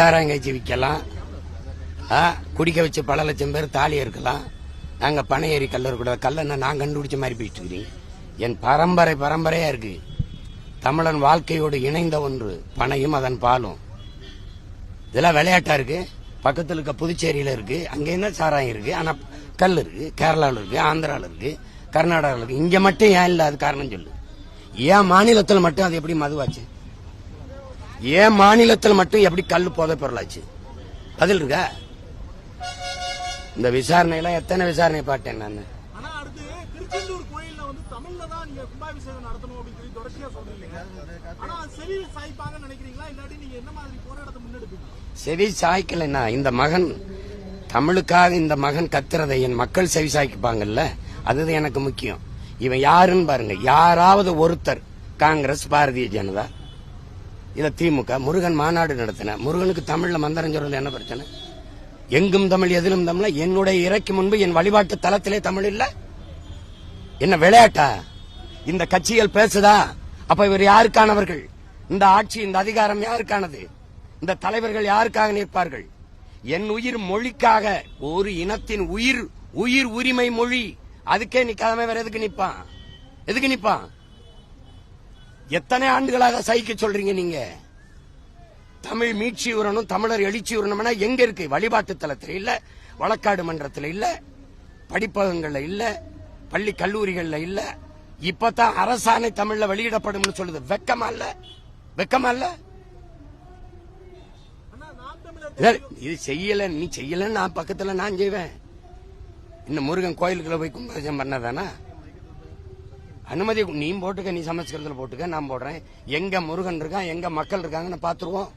சாராயங்காய்ச்சி விற்கலாம் ஆ, குடிக்க வச்சு பல லட்சம் பேர் தாலி இருக்கலாம் நாங்க பனை ஏறி கல்லர் கூட கல்லன்னா நான் கண்டுபிடிச்ச மாதிரி போயிட்டு இருக்கிறேன் என் பரம்பரை பரம்பரையா இருக்கு. தமிழன் வாழ்க்கையோடு இணைந்த ஒன்று பனையும் அதன் பாலும். இதெல்லாம் விளையாட்டா இருக்கு. பக்கத்தில் இருக்க புதுச்சேரியில இருக்கு. அங்க என்ன சாராயம் இருக்கு? ஆனா கல் இருக்கு. கேரளாவில் இருக்கு. ஆந்திராவில் இருக்கு. கர்நாடகாவில் இருக்கு. இங்க மட்டும் ஏன் இல்லை அது காரணம் சொல்லு. ஏன் மாநிலத்தில் மட்டும் அது எப்படி மதுவாச்சு? ஏன் மாநிலத்தில் மட்டும் எப்படி கல் போதை பொருளாச்சு? பதில் இருக்கா? இந்த விசாரணையெல்லாம் எத்தனை விசாரணை பார்த்தேன் நான்? செவி சாய்க்கலைன்னா இந்த மகன் தமிழுக்காக இந்த மகன் கத்துறதை என் மக்கள் செவி சாய்ப்பாங்கல்ல? அதுதான் எனக்கு முக்கியம். இவன் யாருன்னு பாருங்க. யாராவது ஒருத்தர் காங்கிரஸ் பாரதிய ஜனதா இந்த திமுக முருகன் மாநாடு நடத்தின முருகனுக்கு தமிழ்ல மந்திரம் சொல்றது என்ன பிரச்சனை? எங்கும் தமிழ் எதிலும் தமிழ்? என்னுடைய இறைக்கு முன்பு என் வழிபாட்டு தலத்திலே தமிழ் இல்ல? என்ன விளையாட்டா? இந்த கட்சிகள் பேசுதா? அப்ப இவர் யாருக்கானவர்கள்? இந்த ஆட்சி இந்த அதிகாரம் யாருக்கானது? இந்த தலைவர்கள் யாருக்காக நிற்பார்கள்? என் உயிர் மொழிக்காக ஒரு இனத்தின் உயிர் உயிர் உரிமை மொழி. அதுக்கே நிக்காதமே வேற எதுக்கு நிப்பான்? எதுக்கு நிப்பான்? எத்தனை ஆண்டுகளாக சகிக்க சொல்றீங்க நீங்க? தமிழ் மீட்சி உரணும் தமிழர் எழுச்சி உரணும்னா எங்க இருக்கு? வழிபாட்டு தலத்துல இல்ல வழக்காடு மன்றத்துல இல்ல படிப்பகங்கள்ல இல்ல பள்ளி கல்லூரிகள்ல இல்ல. இப்பதான் அரசாணை தமிழ்ல வெளியிடப்படும்னு சொல்லுது. வெக்கமா இல்ல? வெக்கமா இல்ல? இது செய்யல நீ செய்யலன்னு நான் பக்கத்துல நான் செய்வேன். இன்னும் முருகன் கோயிலுக்குள்ள போய் கும்பாஜம் பண்ணதானா? அனுமதி நீ போட்டுக்க நீ சமைச்சுக்கிறதுல போட்டுக்க நான் போடுறேன். எங்க முருகன் இருக்கான் எங்க மக்கள் இருக்காங்கன்னு பாத்துருவோம்